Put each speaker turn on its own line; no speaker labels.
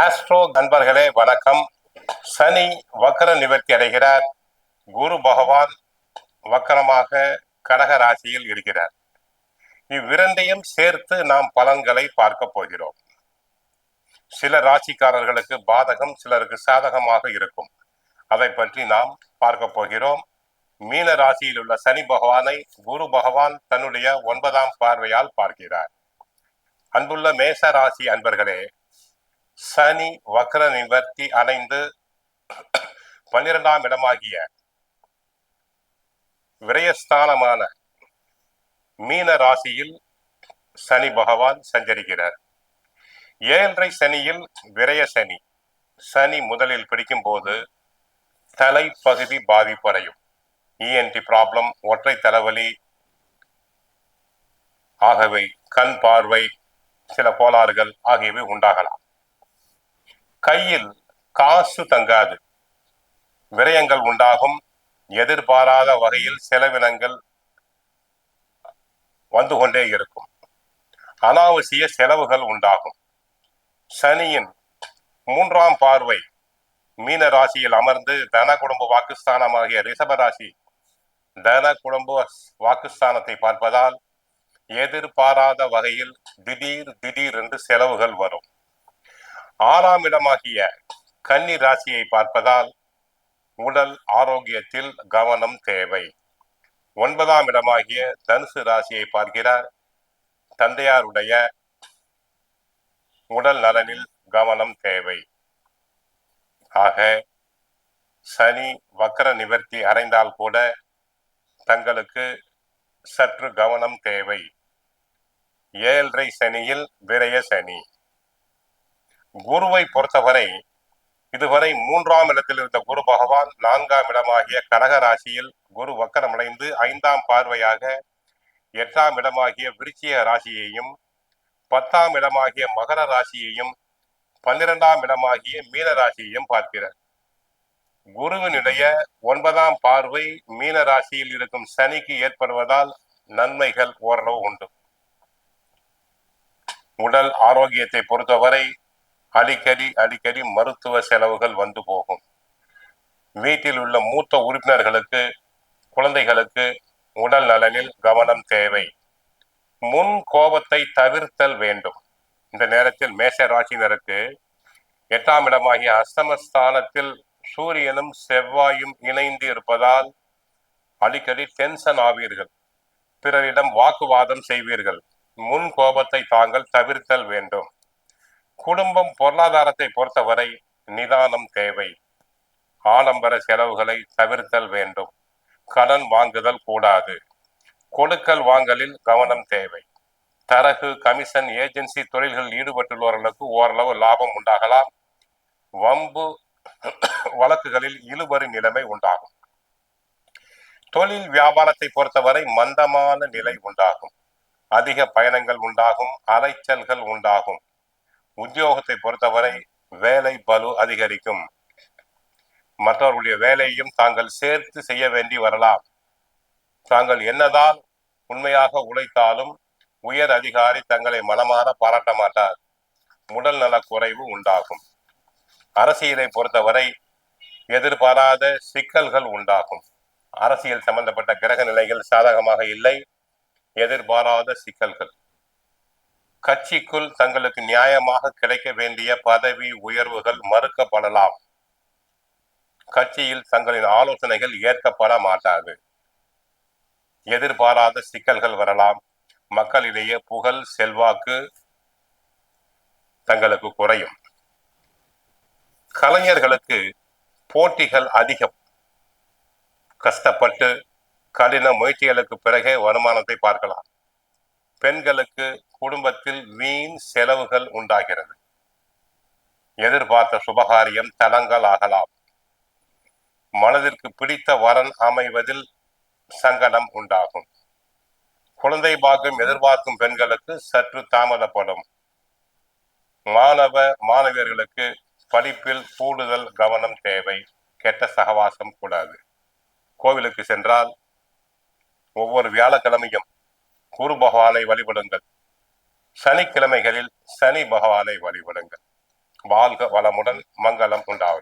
Astro நண்பர்களே வணக்கம். சனி வக்கர நிவர்த்தி அடைகிறார். குரு பகவான் வக்கரமாக கடக ராசியில் இருக்கிறார். இவ்விரண்டையும் சேர்த்து நாம் பலன்களை பார்க்க போகிறோம். சில ராசிக்காரர்களுக்கு பாதகம் சிலருக்கு சாதகமாக இருக்கும். அதை பற்றி நாம் பார்க்க போகிறோம். மீன ராசியில் உள்ள சனி பகவானை குரு பகவான் தன்னுடைய ஒன்பதாம் பார்வையால் பார்க்கிறார். அன்புள்ள மேச ராசி அன்பர்களே சனி வக்ர நிவர்த்தி அடைந்து பன்னிரெண்டாம் இடமாகிய விரயஸ்தானமான மீன ராசியில் சனி பகவான் சஞ்சரிக்கிறார். ஏழரை சனியில் விரய சனி. சனி முதலில் பிடிக்கும் போது தலைப்பகுதி பாதிப்படையும் இஎன்டி ப்ராப்ளம் ஒற்றை தலைவலி ஆகவே கண் பார்வை சில கோளாறுகள் ஆகியவை உண்டாகலாம். கையில் காசு தங்காது. விரயங்கள் உண்டாகும். எதிர்பாராத வகையில் செலவினங்கள் வந்து கொண்டே இருக்கும். அனாவசிய செலவுகள் உண்டாகும். சனியின் மூன்றாம் பார்வை மீன ராசியில் அமர்ந்து தன குடும்ப வாக்குஸ்தானமாகிய ரிஷபராசி தன குடும்ப வாக்குஸ்தானத்தை பார்ப்பதால் எதிர்பாராத வகையில் திடீர் திடீர் என்று செலவுகள் வரும். ஆறாம் இடமாகிய கன்னி ராசியை பார்ப்பதால் உடல் ஆரோக்கியத்தில் கவனம் தேவை. ஒன்பதாம் இடமாகிய தனுசு ராசியை பார்க்கிறார். தந்தையாருடைய உடல் நலனில் கவனம் தேவை. ஆக சனி வக்கர நிவர்த்தி அடைந்தால் கூட தங்களுக்கு சற்று கவனம் தேவை. ஏழரை சனியில் விரய சனி. குருவை பொறுத்தவரை இதுவரை மூன்றாம் இடத்தில் இருந்த குரு பகவான் நான்காம் இடமாகிய கடக ராசியில் குரு வக்கரமடைந்து ஐந்தாம் பார்வையாக எட்டாம் இடமாகிய விருச்சிக ராசியையும் பத்தாம் இடமாகிய மகர ராசியையும் பன்னிரெண்டாம் இடமாகிய மீன ராசியையும் பார்க்கிறார். குருவினுடைய ஒன்பதாம் பார்வை மீன ராசியில் இருக்கும் சனிக்கு ஏற்படுவதால் நன்மைகள் ஓரளவு உண்டு. உடல் ஆரோக்கியத்தை பொறுத்தவரை அடிக்கடி அடிக்கடி மருத்துவ செலவுகள் வந்து போகும். வீட்டில் உள்ள மூத்த உறுப்பினர்களுக்கு குழந்தைகளுக்கு உடல் நலனில் கவனம் தேவை. முன் கோபத்தை தவிர்த்தல் வேண்டும். இந்த நேரத்தில் மேச ராசினருக்கு எட்டாம் இடமாகிய அஸ்தமஸ்தானத்தில் சூரியனும் செவ்வாயும் இணைந்து இருப்பதால் அடிக்கடி டென்ஷன் ஆவீர்கள். பிறரிடம் வாக்குவாதம் செய்வீர்கள். முன் கோபத்தை தாங்கள் தவிர்த்தல் வேண்டும். குடும்பம் பொருளாதாரத்தை பொறுத்தவரை நிதானம் தேவை. ஆடம்பர செலவுகளை தவிர்த்தல் வேண்டும். கடன் வாங்குதல் கூடாது. கொடுக்கல் வாங்கலில் கவனம் தேவை. தரகு கமிஷன் ஏஜென்சி தொழில்களில் ஈடுபட்டுள்ளவர்களுக்கு ஓரளவு லாபம் உண்டாகலாம். வம்பு வழக்குகளில் இழுபறி நிலைமை உண்டாகும். தொழில் வியாபாரத்தை பொறுத்தவரை மந்தமான நிலை உண்டாகும். அதிக பயணங்கள் உண்டாகும். அலைச்சல்கள் உண்டாகும். உத்தியோகத்தை பொறுத்தவரை வேலை பலு அதிகரிக்கும். மற்றவர்களுடைய வேலையையும் தாங்கள் சேர்த்து செய்ய வேண்டி வரலாம். தாங்கள் என்னதான் உண்மையாக உழைத்தாலும் உயர் அதிகாரி தங்களை மனமாற பாராட்ட மாட்டார். உடல் நல குறைவு உண்டாகும். அரசியலை பொறுத்தவரை எதிர்பாராத சிக்கல்கள் உண்டாகும். அரசியல் சம்பந்தப்பட்ட கிரக நிலைகள் சாதகமாக இல்லை. எதிர்பாராத சிக்கல்கள். கட்சிக்குள் தங்களுக்கு நியாயமாக கிடைக்க வேண்டிய பதவி உயர்வுகள் மறுக்கப்படலாம். கட்சியில் தங்களின் ஆலோசனைகள் ஏற்கப்பட மாட்டாது. எதிர்பாராத சிக்கல்கள் வரலாம். மக்களிடையே புகழ் செல்வாக்கு தங்களுக்கு குறையும். கலைஞர்களுக்கு போட்டிகள் அதிகம். கஷ்டப்பட்டு கடின முயற்சிகளுக்கு பிறகே வருமானத்தை பார்க்கலாம். பெண்களுக்கு குடும்பத்தில் வீண் செலவுகள் உண்டாகிறது. எதிர்பார்த்த சுபகாரியம் தடங்கள் ஆகலாம். மனதிற்கு பிடித்த வரன் அமைவதில் சங்கடம் உண்டாகும். குழந்தை பாகம் எதிர்பார்க்கும் பெண்களுக்கு சற்று தாமதப்படும். மாணவ மாணவியர்களுக்கு படிப்பில் கூடுதல் கவனம் தேவை. கெட்ட சகவாசம் கூடாது. கோவிலுக்கு சென்றால் ஒவ்வொரு வியாழக்கிழமையும் குரு பகவானை வழிபடுங்கள். சனிக்கிழமைகளில் சனி பகவானை வழிபடுங்கள். வாழ்க வளமுடன் மங்களம் உண்டாகும்